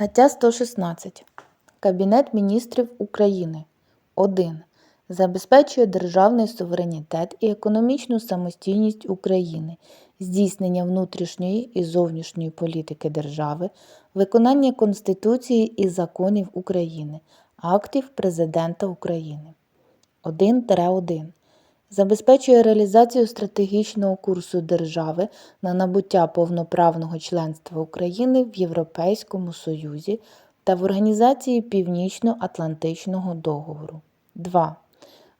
Стаття 116. Кабінет міністрів України 1. Забезпечує державний суверенітет і економічну самостійність України, здійснення внутрішньої і зовнішньої політики держави, виконання Конституції і законів України, актів Президента України. 1-1. Забезпечує реалізацію стратегічного курсу держави на набуття повноправного членства України в Європейському Союзі та в Організації Північно-Атлантичного договору. 2.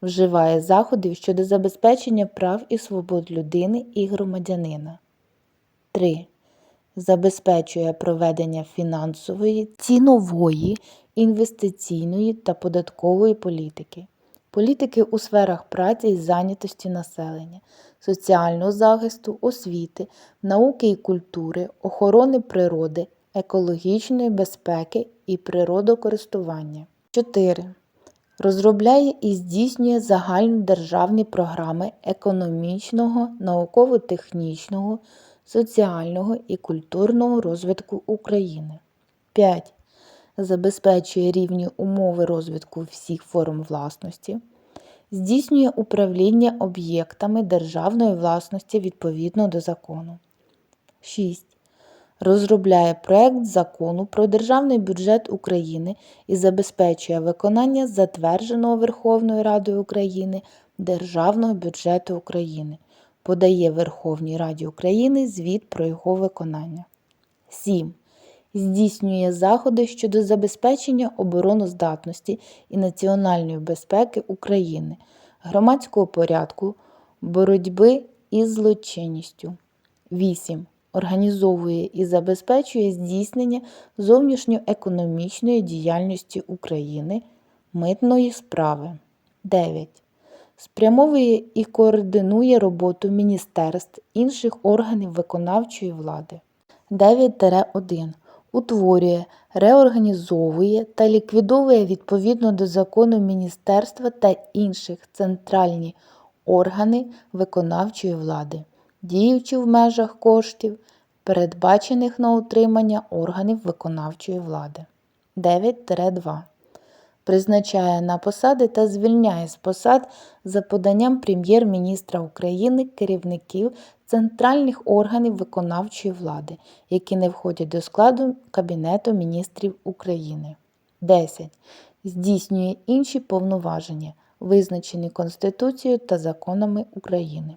Вживає заходів щодо забезпечення прав і свобод людини і громадянина. 3. Забезпечує проведення фінансової, цінової, інвестиційної та податкової політики, політики у сферах праці і зайнятості населення, соціального захисту, освіти, науки і культури, охорони природи, екологічної безпеки і природокористування. 4. Розробляє і здійснює загальнодержавні програми економічного, науково-технічного, соціального і культурного розвитку України. 5. Забезпечує рівні умови розвитку всіх форм власності. Здійснює управління об'єктами державної власності відповідно до закону. 6. Розробляє проект закону про державний бюджет України і забезпечує виконання затвердженого Верховною Радою України Державного бюджету України. Подає Верховній Раді України звіт про його виконання. 7. Здійснює заходи щодо забезпечення обороноздатності і національної безпеки України, громадського порядку, боротьби із злочинністю. 8. Організовує і забезпечує здійснення зовнішньоекономічної діяльності України, митної справи. 9. Спрямовує і координує роботу міністерств інших органів виконавчої влади. 9-1. Утворює, реорганізовує та ліквідовує відповідно до закону міністерства та інших центральні органи виконавчої влади, діючи в межах коштів, передбачених на утримання органів виконавчої влади. 9-2. Призначає на посади та звільняє з посад за поданням Прем'єр-міністра України керівників центральних органів виконавчої влади, які не входять до складу Кабінету міністрів України. 10. Здійснює інші повноваження, визначені Конституцією та законами України.